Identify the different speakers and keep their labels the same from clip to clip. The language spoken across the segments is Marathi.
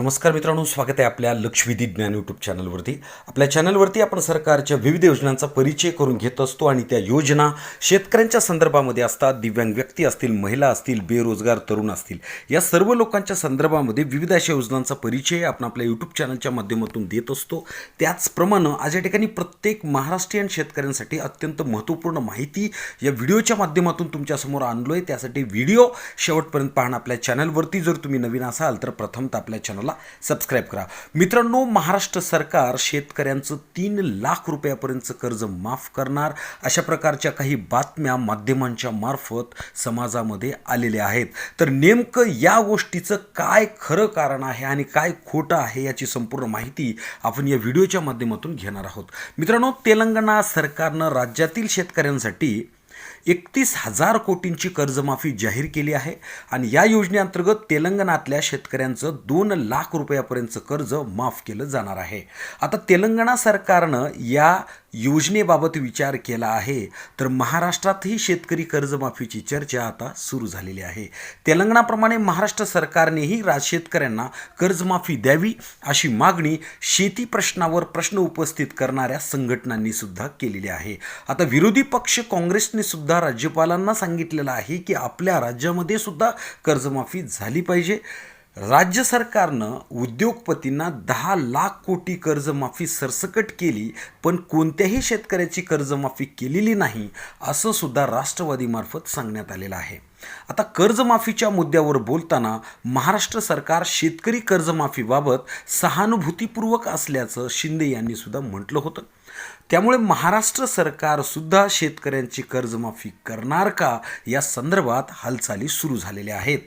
Speaker 1: नमस्कार मित्रांनो स्वागत आहे आपल्या लक्ष्मीदी ज्ञान यूट्यूब चॅनलवरती आपल्या चॅनलवरती आपण सरकारच्या विविध योजनांचा परिचय करून घेत असतो आणि त्या योजना शेतकऱ्यांच्या संदर्भामध्ये असतात दिव्यांग व्यक्ती असतील महिला असतील बेरोजगार तरुण असतील. या सर्व लोकांच्या संदर्भामध्ये विविध अशा योजनांचा परिचय आपण आपल्या यूट्यूब चॅनलच्या माध्यमातून देत असतो. त्याचप्रमाणे आज या ठिकाणी प्रत्येक महाराष्ट्रीयन शेतकऱ्यांसाठी अत्यंत महत्त्वपूर्ण माहिती या व्हिडिओच्या माध्यमातून तुमच्यासमोर आणलो आहे त्यासाठी व्हिडिओ शेवटपर्यंत पाहणं आपल्या चॅनलवरती जर तुम्ही नवीन असाल तर प्रथमतः आपल्या चॅनलला सबस्क्राईब करा. मित्रांनो महाराष्ट्र सरकार शेतकऱ्यांचं तीन लाख रुपयापर्यंतचं कर्ज माफ करणार अशा प्रकारच्या काही बातम्या माध्यमांच्या मार्फत समाजामध्ये आलेल्या आहेत. तर नेमकं या गोष्टीचं काय खरं कारण आहे आणि काय खोटं आहे याची संपूर्ण माहिती आपण या व्हिडिओच्या माध्यमातून घेणार आहोत. मित्रांनो तेलंगणा सरकारनं राज्यातील शेतकऱ्यांसाठी एकतीस हजार कोटींची कर्जमाफी जाहीर केली आहे आणि या योजनेअंतर्गत तेलंगणातल्या शेतकऱ्यांचं दोन लाख रुपयापर्यंतचं कर्ज माफ केलं जाणार आहे. आता तेलंगणा सरकारनं या योजनेबाबत विचार केला आहे तर महाराष्ट्रातही शेतकरी कर्जमाफीची चर्चा आता सुरू झालेली आहे. तेलंगणाप्रमाणे महाराष्ट्र सरकारनेही राज शेतकऱ्यांना कर्जमाफी द्यावी अशी मागणी शेती प्रश्नावर प्रश्न उपस्थित करणाऱ्या संघटनांनी सुद्धा केलेली आहे. आता विरोधी पक्ष काँग्रेसने सुद्धा राज्यपालांना सांगितलेलं आहे की आपल्या राज्यामध्ये सुद्धा कर्जमाफी झाली पाहिजे. राज्य सरकारनं उद्योगपतींना दहा लाख कोटी कर्जमाफी सरसकट केली पण कोणत्याही शेतकऱ्याची कर्जमाफी केलेली नाही असं सुद्धा राष्ट्रवादीमार्फत सांगण्यात आलेलं आहे. आता कर्जमाफीच्या मुद्द्यावर बोलताना महाराष्ट्र सरकार शेतकरी कर्जमाफीबाबत सहानुभूतीपूर्वक असल्याचं शिंदे यांनी सुद्धा म्हटलं होतं. त्यामुळे महाराष्ट्र सरकार सुद्धा शेतकऱ्यांची कर्जमाफी करणार का या संदर्भात हालचाली सुरू झालेल्या आहेत.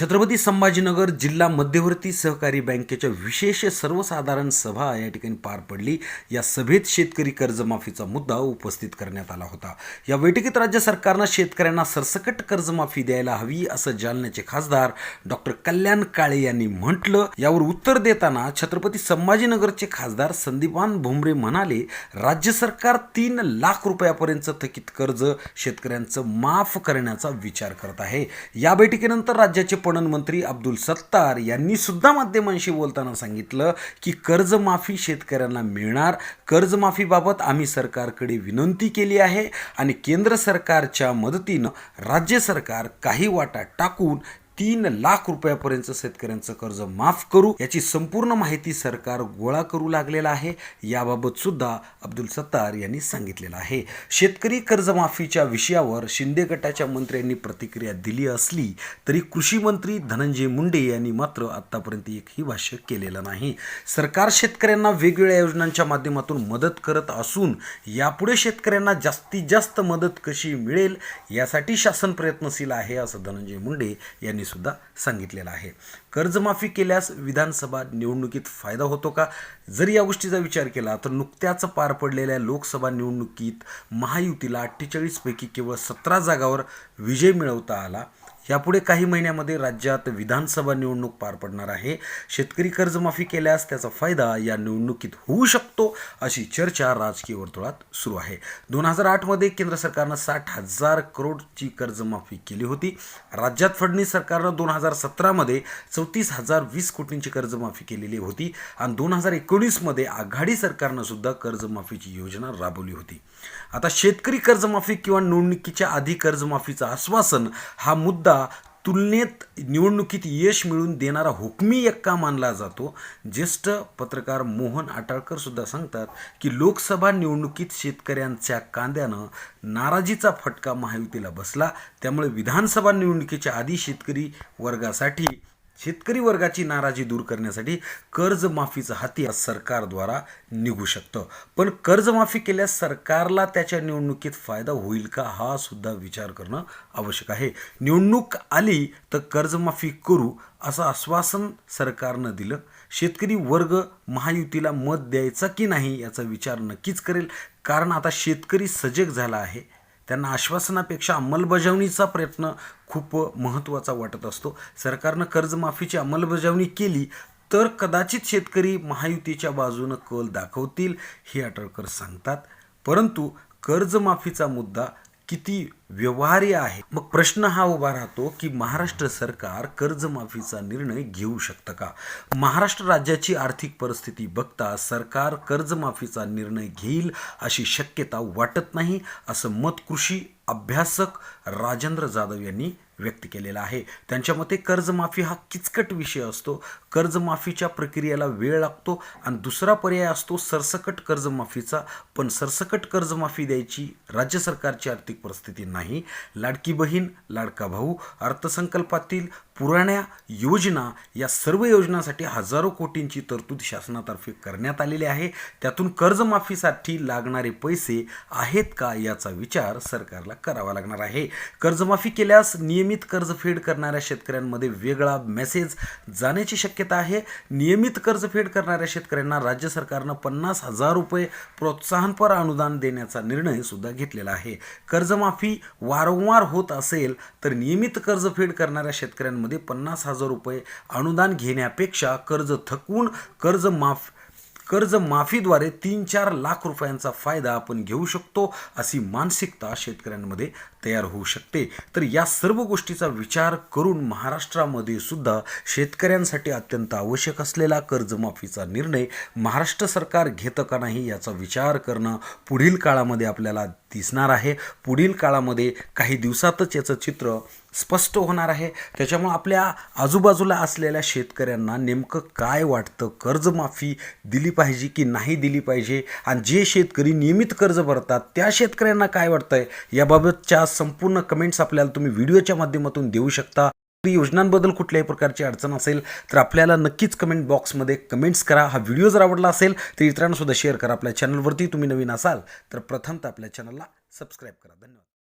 Speaker 1: छत्रपती संभाजीनगर जिल्हा मध्यवर्ती सहकारी बँकेच्या विशेष सर्वसाधारण सभा या ठिकाणी पार पडली. या सभेत शेतकरी कर्जमाफीचा मुद्दा उपस्थित करण्यात आला होता. या बैठकीत राज्य सरकारनं शेतकऱ्यांना सरसकट कर्जमाफी द्यायला हवी असं जालन्याचे खासदार डॉक्टर कल्याण काळे यांनी म्हटलं. यावर उत्तर देताना छत्रपती संभाजीनगरचे खासदार संदीपान भुमरे म्हणाले राज्य सरकार तीन लाख रुपयापर्यंत थकीत कर्ज शेतकऱ्यांचं माफ करण्याचा विचार करत आहे. या बैठकीनंतर राज्याचे पणन मंत्री अब्दुल सत्तार यांनी सुद्धा माध्यमांशी बोलताना सांगितलं की कर्जमाफी शेतकऱ्यांना मिळणार. कर्जमाफीबाबत आम्ही सरकारकडे विनंती केली आहे आणि केंद्र सरकारच्या मदतीनं राज्य सरकार काही वाटा टाकून तीन लाख रुपयापर्यंत शेतकऱ्यांचं कर्ज माफ करू याची संपूर्ण माहिती सरकार गोळा करू लागलेला आहे. याबाबत सुद्धा अब्दुल सत्तार यांनी सांगितलेलं आहे. शेतकरी कर्जमाफीच्या विषयावर शिंदे गटाच्या मंत्र्यांनी प्रतिक्रिया दिली असली तरी कृषी मंत्री धनंजय मुंडे यांनी मात्र आतापर्यंत एकही भाष्य केलेलं नाही. सरकार शेतकऱ्यांना वेगवेगळ्या योजनांच्या माध्यमातून मदत करत असून यापुढे शेतकऱ्यांना जास्तीत जास्त मदत कशी मिळेल यासाठी शासन प्रयत्नशील आहे असं धनंजय मुंडे यांनी सुद्धा सांगितलेलं आहे. कर्जमाफी केल्यास विधानसभा निवडणुकीत फायदा होतो का? जर या गोष्टीचा विचार केला तर नुकत्याच पार पडलेल्या लोकसभा निवडणुकीत महायुतीला अठ्ठेचाळीसपैकी केवळ सतरा जागावर विजय मिळवता आला. यापुढे काही महिन्यामध्ये राज्यात विधानसभा निवडणूक पार पडणार आहे. शेतकरी कर्जमाफी केल्यास त्याचा फायदा या निवडणुकीत होऊ शकतो अशी चर्चा राजकीय वर्तुळात सुरू आहे. दोन हजार आठमध्ये केंद्र सरकारनं साठ हजार करोडची कर्जमाफी केली होती. राज्यात फडणवीस सरकारनं दोन हजार सतरामध्ये चौतीस हजार वीस कोटींची कर्जमाफी केलेली होती आणि दोन हजार एकोणीसमध्ये आघाडी सरकारनं सुद्धा कर्जमाफीची योजना राबवली होती. आता शेतकरी कर्जमाफी किंवा निवडणुकीच्या आधी कर्जमाफीचं आश्वासन हा मुद्दा तुलनेत निवडणुकीत यश मिळवून देणारा हुकमी एक्का मानला जातो. ज्येष्ठ पत्रकार मोहन आटाळकर सुद्धा सांगतात की लोकसभा निवडणुकीत शेतकऱ्यांच्या कांद्यानं नाराजीचा फटका महायुतीला बसला. त्यामुळे विधानसभा निवडणुकीच्या आधी शेतकरी वर्गासाठी शेतकरी वर्गाची नाराजी दूर करण्यासाठी कर्जमाफीचं हाती सरकारद्वारा निघू शकतं. पण कर्जमाफी केल्यास सरकारला त्याच्या निवडणुकीत फायदा होईल का हा सुद्धा विचार करणं आवश्यक आहे. निवडणूक आली तर कर्जमाफी करू असं आश्वासन सरकारनं दिलं. शेतकरी वर्ग महायुतीला मत द्यायचा की नाही याचा विचार नक्कीच करेल. कारण आता शेतकरी सजग झाला आहे. त्यांना आश्वासनापेक्षा अंमलबजावणीचा प्रयत्न खूप महत्त्वाचा वाटत असतो. सरकारनं कर्जमाफीची अंमलबजावणी केली तर कदाचित शेतकरी महायुतीच्या बाजूनं कल दाखवतील हे आटळकर सांगतात. परंतु कर्जमाफीचा मुद्दा किती व्यवहार्य आहे. मग प्रश्न हा उभा राहतो की महाराष्ट्र सरकार कर्जमाफीचा निर्णय घेऊ शकतं का? महाराष्ट्र राज्याची आर्थिक परिस्थिती बघता सरकार कर्जमाफीचा निर्णय घेईल अशी शक्यता वाटत नाही असं मत कृषी अभ्यासक राजेंद्र जाधव यांनी व्यक्त केलेला आहे. त्यांच्या मते कर्जमाफी हा किचकट विषय असतो. कर्जमाफीच्या प्रक्रियेला वेळ लागतो आणि दुसरा पर्याय असतो सरसकट कर्जमाफीचा. पण सरसकट कर्जमाफी द्यायची राज्य सरकारची आर्थिक परिस्थिती नाही. लाडकी बहीण लाडका भाऊ अर्थसंकल्पातील पुराण्या योजना या सर्व योजनांसाठी हजारो कोटींची तरतूद शासनातर्फे करण्यात आलेली आहे. त्यातून कर्जमाफीसाठी लागणारे पैसे आहेत का याचा विचार सरकारला करावा लागणार आहे. कर्जमाफी केल्यास नियमित कर्जफेड करणाऱ्या शेतकऱ्यांमध्ये वेगळा मेसेज जाण्याची शक्यता आहे. नियमित कर्जफेड करणाऱ्या शेतकऱ्यांना राज्य सरकारनं पन्नास हजार रुपये प्रोत्साहनपर अनुदान देण्याचा निर्णय सुद्धा घेतलेला आहे. कर्जमाफी वारंवार होत असेल तर नियमित कर्जफेड करणाऱ्या शेतकऱ्यांमध्ये पन्नास हजार रुपये अनुदान घेण्यापेक्षा कर्ज थकवून कर्ज माफ कर्ज माफीद्वारे तीन चार लाख रुपयांचा फायदा आपण घेऊ शकतो अशी मानसिकता शेतकऱ्यांमध्ये तयार होऊ शकते. तर या सर्व गोष्टीचा विचार करून महाराष्ट्रामध्ये सुद्धा शेतकऱ्यांसाठी अत्यंत आवश्यक असलेला कर्जमाफीचा निर्णय महाराष्ट्र सरकार घेतं का नाही याचा विचार करणं पुढील काळामध्ये आपल्याला दिसणार आहे. पुढील काळामध्ये काही दिवसातच याचं चित्र स्पष्ट होणार आहे. त्याच्यामुळं आपल्या आजूबाजूला असलेल्या शेतकऱ्यांना नेमकं काय वाटतं? कर्जमाफी दिली पाहिजे की नाही दिली पाहिजे? आणि जे शेतकरी नियमित कर्ज भरतात त्या शेतकऱ्यांना काय वाटतंय? याबाबतच्या संपूर्ण कमेंट्स आपल्याला तुम्ही व्हिडिओच्या माध्यमातून देऊ शकता. योजनांबद्दल कुठल्याही प्रकारची अडचण असेल तर आपल्याला नक्कीच कमेंट बॉक्समध्ये कमेंट्स करा. हा व्हिडिओ जर आवडला असेल तर इतरांनासुद्धा शेअर करा. आपल्या चॅनलवरती तुम्ही नवीन असाल तर प्रथमतः आपल्या चॅनलला सबस्क्राईब करा. धन्यवाद.